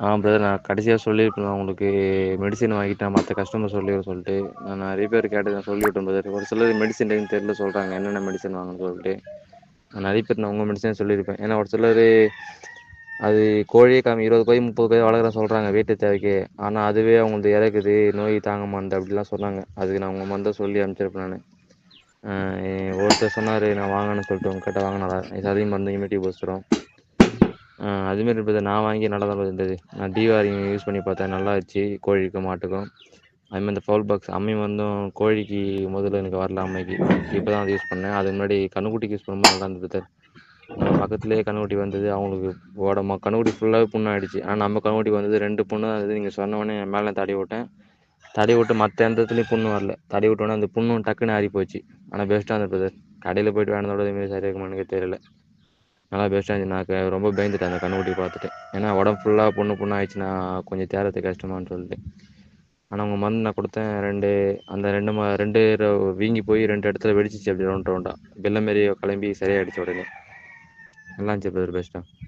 ஆ brother நான் கடைசியாக சொல்லியிருப்பேன் உங்களுக்கு மெடிசன் வாங்கிட்டேன் மற்ற கஸ்டமர் சொல்லிடுறேன் சொல்லிட்டு நான் நிறைய பேர் கேட்டு நான் சொல்லிவிட்டேன் பிரதர் ஒரு சிலர் மெடிசன் டைம் தெரில சொல்கிறாங்க என்னென்ன மெடிசன் வாங்கணும்னு சொல்லிட்டு. நான் நிறைய பேர் நான் உங்கள் மெடிசனே சொல்லியிருப்பேன். ஏன்னா ஒரு சிலர் அது கோழியே காமி இருபது கோழி முப்பது கோழி வளர்க்குறேன் சொல்கிறாங்க வீட்டு தேவைக்கு. ஆனால் அதுவே அவங்களுக்கு இறக்குது நோய் தாங்க மாட்டேன் அப்படிலாம் சொன்னாங்க. அதுக்கு நான் உங்கள் மருந்தை சொல்லி அனுப்பிச்சிருப்பேன் நான். ஒருத்தர் சொன்னார் நான் வாங்கன்னு சொல்லிட்டு உங்ககிட்ட வாங்கினாரா சதையும் மருந்து இமேட்டி பூஸ்ட் அதுமாரி இப்போ நான் வாங்கி நல்லா தான் இருந்தது. நான் டிவாரிங் யூஸ் பண்ணி பார்த்தேன். நல்லா இருந்துச்சு. கோழிக்கும் மாட்டுக்கும். அதுமாதிரி இந்த ஃபவுல் பாக்ஸ் அம்மி வந்தும் கோழிக்கு முதல்ல எனக்கு வரல அம்மைக்கு. இப்போ தான் அது யூஸ் பண்ணேன். அதுக்கு முன்னாடி கண்ணுக்குட்டிக்கு யூஸ் பண்ணும்போது நல்லா இருந்தது நம்ம பக்கத்துலேயே கண்ணுக்குட்டி வந்தது. அவங்களுக்கு உடம்பு கண்ணுக்குட்டி ஃபுல்லாகவே புண்ணாயிடுச்சு ஆனால் நம்ம கண்ணுக்குட்டி வந்தது ரெண்டு புண்ணு தான் இருந்தது. நீங்கள் சொன்ன உடனே மேலே தடவி விட்டேன். தடி விட்டு மற்ற எந்த இடத்துலையும் புண்ணு வரல. தடவி விட்டோன்னே அந்த புண்ணும் டக்குன்னு ஆறி போச்சு ஆனால் பெஸ்ட்டாக இருந்தது கடையில் போயிட்டு வேணதோட இதுமாரி சரியாக இருக்குமான்னு எனக்கு தெரியல. நல்லா பெஸ்ட்டாக இருந்துச்சு நான் ரொம்ப பயந்துட்டேன். அந்த கண்ணுக்குட்டி பார்த்துட்டு. ஏன்னா உடம்பு ஃபுல்லாக பொண்ணு புண்ணு ஆயிடுச்சுன்னா கொஞ்சம் தேரது கஷ்டமான்னு சொல்லிட்டு. ஆனால் உங்கள் மருந்து நான் கொடுத்தேன் ரெண்டு அந்த ரெண்டு ம ரெண்டு வீங்கி போய் ரெண்டு இடத்துல வெடிச்சிச்சு. அப்படி ரவுண்ட் ரவுண்டாக வெள்ளை மாரி கிளம்பி சரியாயிடுச்சு உடனே. நல்லா இருந்துச்சு பிரதர் பெஸ்ட்டாக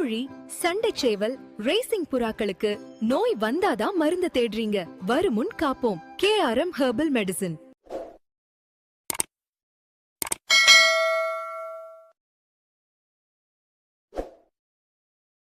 கோழி சண்டை சேவல் ரேசிங் புறாக்களுக்கு நோய் வந்தாதான் மருந்து தேடுறீங்க. வருமுன் காப்போம். KRM herbal medicine